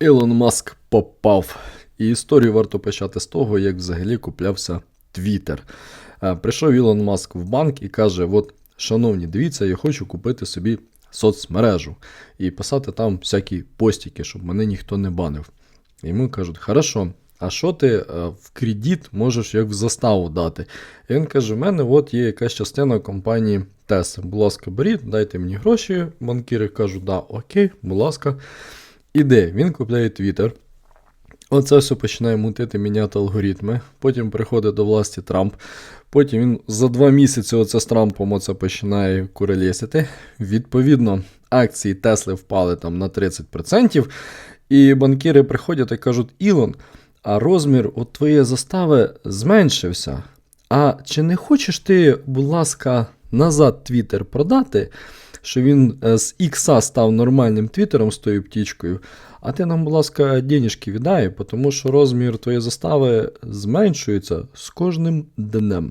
Ілон Маск попав. І історію варто почати з того, як взагалі куплявся Твіттер. Е, Прийшов Ілон Маск в банк і каже: От, шановні, дивіться, я хочу купити собі соцмережу і писати там всякі постіки, щоб мене ніхто не банив. Йому кажуть, хорошо, а що ти е, в кредит можеш як в заставу дати? І він каже: в мене от є якась частина компанії Tesla. Будь ласка, беріть, дайте мені гроші. Банкіри кажуть, да, окей, будь ласка. Іде, він купляє Twitter. Оце все починає мутити, міняти алгоритми. Потім приходить до власті Трамп. Потім він за два місяці оце з Трампом оце починає курелесити. Відповідно, акції Тесли впали там на 30%. І банкіри приходять і кажуть: Ілон, а розмір от твоєї застави зменшився. А чи не хочеш ти, будь ласка, назад Твіттер продати, що він е, з Ікса став нормальним твіттером з тою птічкою, а ти нам, будь ласка, денежки віддай, тому що розмір твоєї застави зменшується з кожним днем.